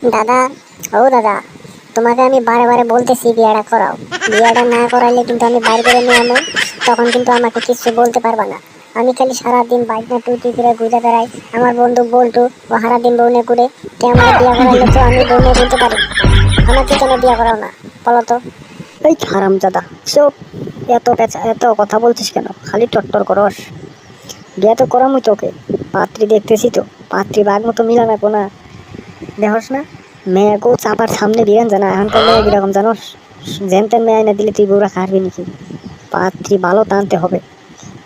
দাদা, ও দাদা, তোমাকে আমি বারে বারে বলতেছি বিয়েটা করাও। বিয়েটা না করাইলে কিন্তু আমি বাইরে করে নিয়ে আমো তখন কিন্তু আমাকে কিছু বলতে পারবা না। আমি খালি সারাদিন বাইক টুটি করে ঘুরে বেড়াই, আমার বন্ধু বল্টু ও সারাদিন বউনে করে কে আমার বিয়ে করাইলে তো আমি বউনে বলতে পারি। আমাকে কেন বিয়ে করাও না, বলো তো। এই হারাম দাদা চুপ। এত পেঁচা, এত কথা বলছিস কেন? খালি টট্টর করস। বিয়ে তো করামই তোকে। পাত্রী দেখতেছি তো, পাত্রী বাঘ মতো মিলানো না। দেখস না। মেয়েকেও চাপার সামনে বিয়ান জানা এখনকার মেয়ে কীরকম জানোস জেনতেন মেয়ে না দিলে তুই বউরা খারবি নাকি? পাত্রী ভালো টানতে হবে।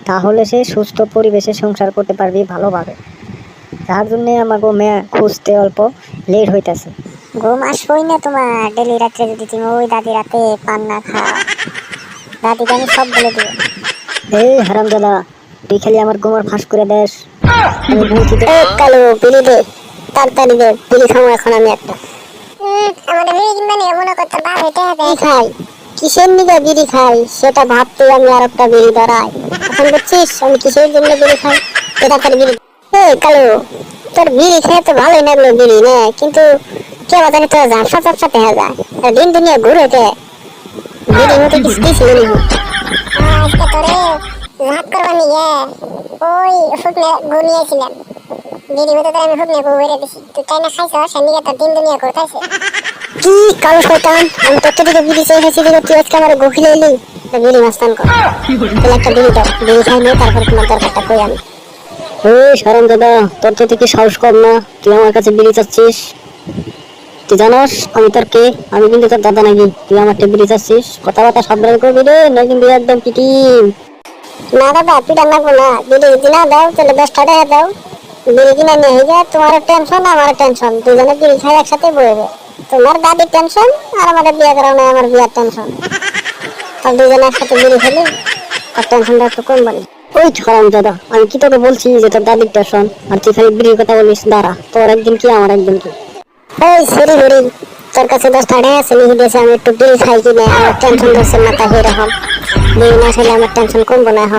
তাহলে সে সুস্থ পরিবেশে সংসার করতে পারবি ভালোভাবে। যার জন্যে আমাকে মেয়ে খুঁজতে অল্প লেট হইতাছে। ঘুম আসবোই না তোমার। ডেলি রাত্রে যদি তুমি ওই দাদি রাতে পান না খাও দাদিকে আমি সব বলে দিও এই হারাম দাদা তুই খালি আমার গোমর ফাঁস করে আমি এ কালু দে। তাড়াতাড়ি দে বিড়ি খাব এখন আমি একটা। আমাদের বিড়ি কিনবে নিয়ে মনে করতে বাপ হেঁটে হেঁটে খাই। কিসের নিকে বিড়ি খাই? সেটা ভাবতে আমি আর একটা বিড়ি ধরাই। এখন বুঝছিস আমি কিসের জন্য বিড়ি খাই? তো তাড়াতাড়ি বিড়ি এ কালু তোর বিড়ি খেয়ে তো ভালোই লাগল বিড়ি নে। কিন্তু কে বাজারে তো ঝাপসা চাপসা দেখা যায়। দিন দুনিয়া ঘুরে বিড়ি মতো কিছু দিছিল নাকি আজকে তোরে লাভ করবা নিয়ে ওই ঘুমিয়েছিলাম। দিদি মতো আমি দিছি। তুই তাই না খাইছ? সেদিকে তোর দিন দুনিয়া করতেছে কি কালো শয়তান আমি তোর থেকে বিড়ি চেয়ে খাইছি দিকে তুই আজকে আমার গখিলে এলি। বিড়ি মাস্তান কর তাহলে একটা বিড়ি দাও। বিড়ি খাই নিয়ে তারপর তোমার দরকারটা কই আমি এই হারাম দাদা তোর তো থেকে সাহস কম না। তুই আমার কাছে বিড়ি চাচ্ছিস। তুই জানোস আমি তোর কে? আমি কিন্তু তোর দাদা নাকি। তুই আমার বিড়ি চাচ্ছিস। কথাবার্তা সাবধান করবি রে না কিন্তু একদম পিটিম না দাদা পিটা লাগবো না। বিড়ি যদি না দাও তাহলে দশ টাকা দাও। বিড়ি কিনে নিয়ে যায় তোমার টেনশন আমার টেনশন দুজনে বিড়ি খাই একসাথে বইবে। তোমার দাদির টেনশন আর আমাদের বিয়ে করানো আমার বিয়ার টেনশন আর দুজনে একসাথে বিড়ি খেলি আর টেনশনটা একটু কম বলি ওই হারাম দাদা আমি কি তোকে বলছি যে তোর দাদির টেনশন আর তুই খালি বিড়ির কথা বলিস দাঁড়া তোর একদিন কি আমার একদিন কি? এই সরি হরি তোর কাছে দশ টাকা আছে লিখে দিয়েছে আমি একটু বিড়ি খাই কিনে আমার টেনশন ধরছে মাথা এরকম বিড়ি না খেলে আমার টেনশন কমবো না